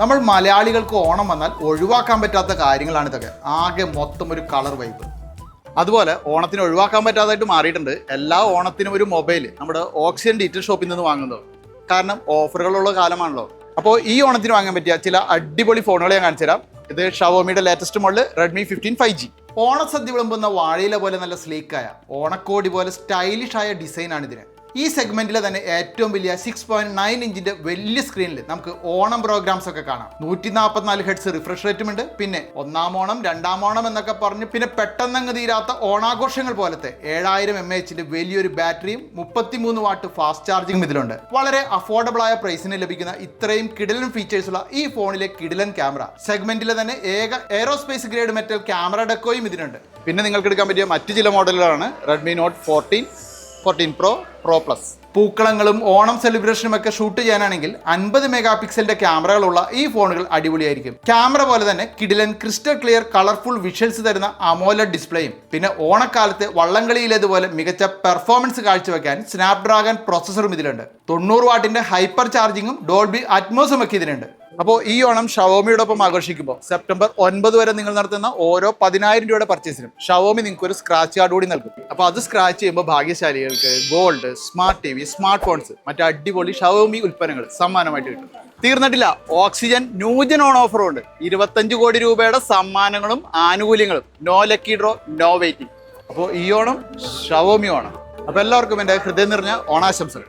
നമ്മൾ മലയാളികൾക്ക് ഓണം വന്നാൽ ഒഴിവാക്കാൻ പറ്റാത്ത കാര്യങ്ങളാണ് ഇതൊക്കെ. ആകെ മൊത്തം ഒരു കളർ വൈബ് അതുപോലെ ഓണത്തിന് ഒഴിവാക്കാൻ പറ്റാതായിട്ട് മാറിയിട്ടുണ്ട്. എല്ലാ ഓണത്തിനും ഒരു മൊബൈൽ നമ്മുടെ ഓക്സിജൻ ഡീറ്റെയിൽ ഷോപ്പിൽ നിന്ന് വാങ്ങുന്നത്. കാരണം ഓഫറുകളുള്ള കാലമാണല്ലോ. അപ്പോൾ ഈ ഓണത്തിന് വാങ്ങാൻ പറ്റിയ ചില അടിപൊളി ഫോണുകൾ ഞാൻ കാണിച്ചു തരാം. ഇത് ഷവോമിയുടെ latest model Redmi fifteen five G ഓണസദ്യ വിളമ്പുന്ന വാഴയില പോലെ നല്ല സ്ലീക്കായ ഓണക്കോടി പോലെ സ്റ്റൈലിഷായ ഡിസൈനാണ് ഇതിന്. ഈ സെഗ്മെന്റിലെ തന്നെ ഏറ്റവും വലിയ സിക്സ് പോയിന്റ് നയൻ ഇഞ്ചിന്റെ വലിയ സ്ക്രീനിൽ നമുക്ക് ഓണം പ്രോഗ്രാംസ് ഒക്കെ കാണാം. നൂറ്റി നാൽപ്പത്തിനാല് ഹെഡ്സ് റിഫ്രഷ് റേറ്റും ഉണ്ട്. പിന്നെ ഒന്നാം ഓണം രണ്ടാം ഓണം എന്നൊക്കെ പറഞ്ഞ് പിന്നെ പെട്ടെന്നങ്ങ് തീരാത്ത ഓണാഘോഷങ്ങൾ പോലത്തെ ഏഴായിരം എം എച്ചിന്റെ വലിയൊരു ബാറ്ററിയും മുപ്പത്തിമൂന്ന് വാട്ട് ഫാസ്റ്റ് ചാർജിങ്ങും ഇതിലുണ്ട്. വളരെ അഫോർഡബിൾ ആയ പ്രൈസിന് ലഭിക്കുന്ന ഇത്രയും കിടിലൻ ഫീച്ചേഴ്സ് ഉള്ള ഈ ഫോണിലെ കിടിലൻ ക്യാമറ സെഗ്മെന്റിലെ തന്നെ ഏക എയറോസ്പേസ് ഗ്രേഡ് മെറ്റൽ ക്യാമറ ഡെക്കോയും ഇതിനുണ്ട് പിന്നെ നിങ്ങൾക്ക് എടുക്കാൻ പറ്റിയ മറ്റു ചില മോഡലുകളാണ് Redmi Note fourteen fourteen pro pro plus പൂക്കളങ്ങളും Onam സെലിബ്രേഷനും ഒക്കെ ഷൂട്ട് ചെയ്യാനാണെങ്കിൽ അൻപത് മെഗാ പിക്സലിന്റെ ക്യാമറകളുള്ള ഈ ഫോണുകൾ അടിപൊളിയായിരിക്കും. ക്യാമറ പോലെ തന്നെ കിഡിലൻ ക്രിസ്റ്റൽ ക്ലിയർ കളർഫുൾ വിഷ്വൽസ് തരുന്ന അമോല ഡിസ്പ്ലേയും പിന്നെ ഓണക്കാലത്ത് വള്ളംകളിയിലേതുപോലെ മികച്ച പെർഫോമൻസ് കാഴ്ചവെക്കാൻ സ്നാപ്ഡ്രാഗൺ പ്രോസസ്സറും ഇതിലുണ്ട്. തൊണ്ണൂറ് വാട്ടിന്റെ ഹൈപ്പർ ചാർജിങ്ങും ഡോൾബി അറ്റ്മോസും ഒക്കെ ഇതിനുണ്ട് അപ്പോൾ ഈ ഓണം ഷവോമിയോടൊപ്പം ആഘോഷിക്കുമ്പോൾ സെപ്റ്റംബർ ഒൻപത് വരെ നിങ്ങൾ നടത്തുന്ന ഓരോ പതിനായിരം രൂപയുടെ പർച്ചേസിനും ഷവോമി നിങ്ങൾക്ക് ഒരു സ്ക്രാച്ച് കാർഡ് കൂടി നൽകും. അപ്പോൾ അത് സ്ക്രാച്ച് ചെയ്യുമ്പോൾ ഭാഗ്യശാലികൾക്ക് gold smart T V smart phones മറ്റു അടിപൊളി ഷവോമി ഉൽപ്പന്നങ്ങൾ സമ്മാനമായിട്ട് കിട്ടും. തീർന്നിട്ടില്ല. ഓക്സിജൻ ന്യൂജൻ ഓൺ ഓഫറും ഉണ്ട്. ഇരുപത്തഞ്ച് കോടി രൂപയുടെ സമ്മാനങ്ങളും ആനുകൂല്യങ്ങളും. No lucky draw no waiting അപ്പോൾ ഈ ഓണം ഷവോമി ഓണം. അപ്പോൾ എല്ലാവർക്കും എന്റെ ഹൃദയം നിറഞ്ഞ ഓണാശംസകൾ.